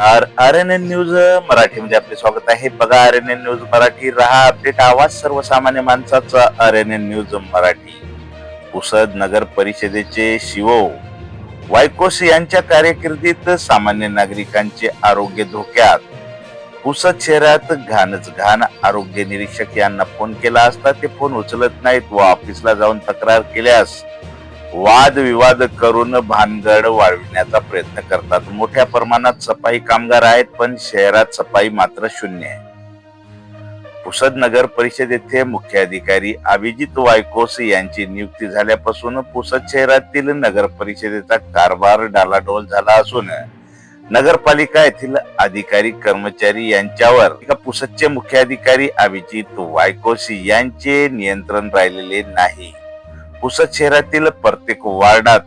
R R N N news मराठीमध्ये आपले स्वागत आहे. बघा R N N news Marathi रहा अपडेट आवाज सर्वसामान्य माणसाचा. R N N news Marathi Pusad नगर परिषदेचे शिवो वायकोस यांच्या कार्यकिर्दीत सामान्य नागरिकांचे आरोग्य धोक्यात. पुसद शहरात घाणच घाण आरोग्य निरीक्षक यांना फोन केला असता ते फोन उचलत नाहीत व ऑफिसला जाऊन तक्रार केल्यास वादविवाद करून भानगड वाढविण्याचा प्रयत्न करतात. मोठ्या प्रमाणात सफाई कामगार आहेत पण शहरात सफाई मात्र शून्य आहे. पुसद नगर परिषद येथे मुख्य अधिकारी अभिजित वायकोस यांची नियुक्ती झाल्यापासून पुसद शहरातील नगर परिषदेचा कारभार डालाडोल झाला असून नगरपालिका येथील अधिकारी कर्मचारी यांच्यावर पुसदचे मुख्याधिकारी अभिजित वायकोस यांचे नियंत्रण राहिलेले नाही. पुसद शहरातील प्रत्येक वार्डात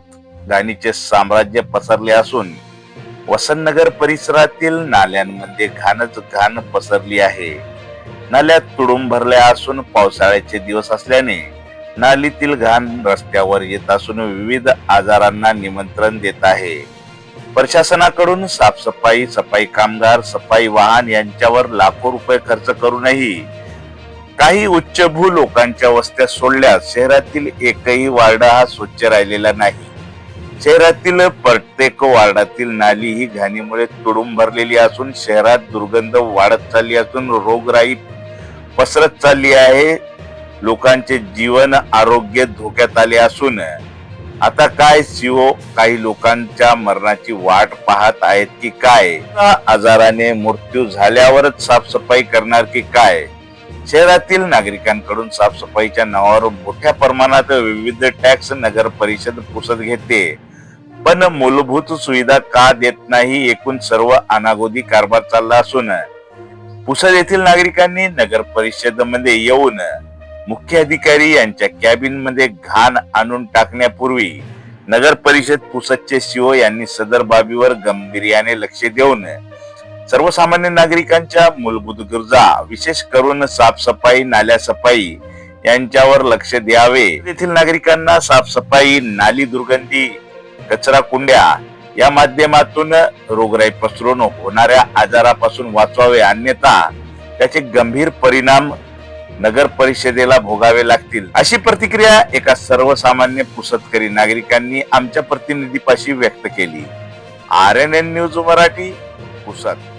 घाणीचे साम्राज्य पसरले असून वसंतनगर परिसरातील नाल्यांमध्ये घाणच घाण पसरली आहे. नाल्यात तुडूंब भरल्या असून पावसाळ्याचे दिवस असल्याने नालीतील घाण रस्त्यावर येत असून विविध आजारांना निमंत्रण देत आहे. प्रशासनाकडून साफसफाई सफाई कामगार सफाई वाहन यांच्यावर लाखो रुपये खर्च करूनही काही उच्चभू लोकांच्या वस्त्या सोडल्यास शहरातील एकही वार्ड हा स्वच्छ राहिलेला नाही. शहरातील प्रत्येक वार्डातील नाली ही घाणीमुळे तुडूंब भरलेली असून शहरात दुर्गंध वाढत चालली असून रोगराई पसरत चालली आहे. लोकांचे जीवन आरोग्य धोक्यात आले असून आता काय सीओ काही लोकांच्या मरणाची वाट पाहत आहेत की काय? आजाराने मृत्यू झाल्यावरच साफसफाई करणार की काय? शहरातील नागरिकांकडून साफसफाईच्या नावावर मोठ्या प्रमाणात विविध टॅक्स नगर परिषद पुसत घेते. पण मूलभूत सुविधा का देत नाही एकूण सर्व अनागोदी कारभार चालला असून पुसद येथील नागरिकांनी नगर परिषदेमध्ये येऊन मुख्य अधिकारी यांच्या कॅबिनमध्ये घाण आणून टाकण्यापूर्वी नगर परिषद पुसदचे सीओ यांनी सदर बाबीवर गंभीर्याने लक्ष देऊन सर्वसामान्य नागरिकांच्या मूलभूत गरजा विशेष करून साफसफाई नाल्या सफाई यांच्यावर लक्ष द्यावे. येथील नागरिकांना साफसफाई नाली दुर्गंधी कचरा कुंड्या या माध्यमातून रोगराई पसरून होणाऱ्या आजारापासून वाचवावे. अन्यथा त्याचे गंभीर परिणाम नगर परिषदेला भोगावे लागतील. अशी प्रतिक्रिया एका सर्वसामान्य पुसतकरी नागरिकांनी आमच्या प्रतिनिधीपाशी व्यक्त केली. R N N news Marathi Pusad.